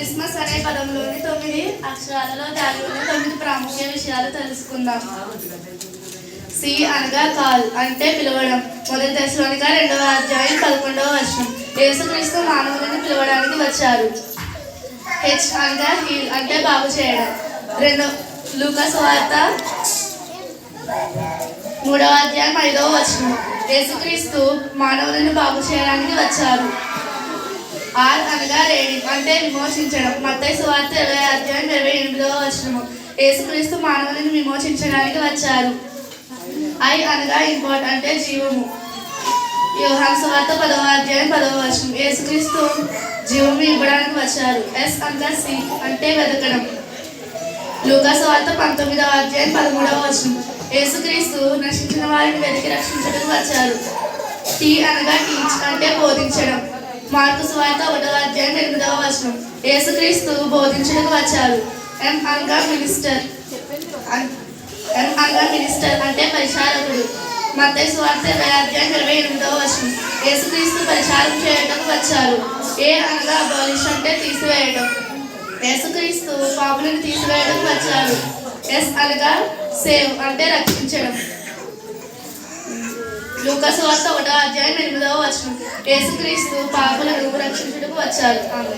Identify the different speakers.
Speaker 1: Christmas అనే పదంలోని తొమ్మిది అక్షరాలలో దాగి తొమ్మిది ప్రాముఖ్య విషయాలు తెలుసుకుందాం. సి అనగా కాల్ అంటే పిలవడం. మొదటి దశలోనిగా రెండవ అధ్యాయం పదకొండవ వర్షం. యేసుక్రీస్తు మానవులను పిలవడానికి వచ్చారు. హెచ్ అనగా హీల్ అంటే బాగు చేయడం. రెండు లూకస్ వార్త మూడవ అధ్యాయం ఐదవ వచనం. యేసుక్రీస్తు మానవులను బాగు చేయడానికి వచ్చారు. ఆర్ అనగా రేడింగ్ అంటే విమోచించడం. మత్తయి సువార్త ఇరవై అధ్యాయం ఇరవై ఎనిమిదవ వచనము. యేసుక్రీస్తు మానవులను విమోచించడానికి వచ్చారు. ఐ అనగా ఇంపార్ట్ అంటే జీవము. యోహాన్ సువార్త పదవ అధ్యాయం పదవ వచనం. యేసుక్రీస్తు జీవము ఇవ్వడానికి వచ్చారు. ఎస్ అనగా సి అంటే వెతకడం. లూకాసు వార్త పంతొమ్మిదవ అధ్యాయం పదమూడవ వచనం. యేసుక్రీస్తు నశించిన వారిని వెతికి రక్షించడానికి వచ్చారు. టీ అనగా టీచ్ అంటే బోధించడం. మార్కు సువార్త ఒకటో అధ్యాయం ఎనిమిదవ వచనం. యేసుక్రీస్తు బోధించడానికి వచ్చారు ఎం అనగా మినిస్టర్ అన్- ఎం అనగా మినిస్టర్ అంటే పరిచారకుడు. మత్తయి సువార్త ఇరవై అధ్యాయం ఇరవై ఎనిమిదవ వచనం. యేసుక్రీస్తు పరిచారం చేయడానికి వచ్చారు ఏ అనగా అబాలిష్ అంటే తీసివేయడం యేసుక్రీస్తు పాపులను తీసివేయడం వచ్చారు ఎస్ అనగా సేవ్ అంటే రక్షించడం. లూకాసు వార్త ఒకటో అధ్యాయం ఎనిమిదవ వచనం. యేసుక్రీస్తు పాపలను రక్షించుటకు వచ్చారు. ఆమె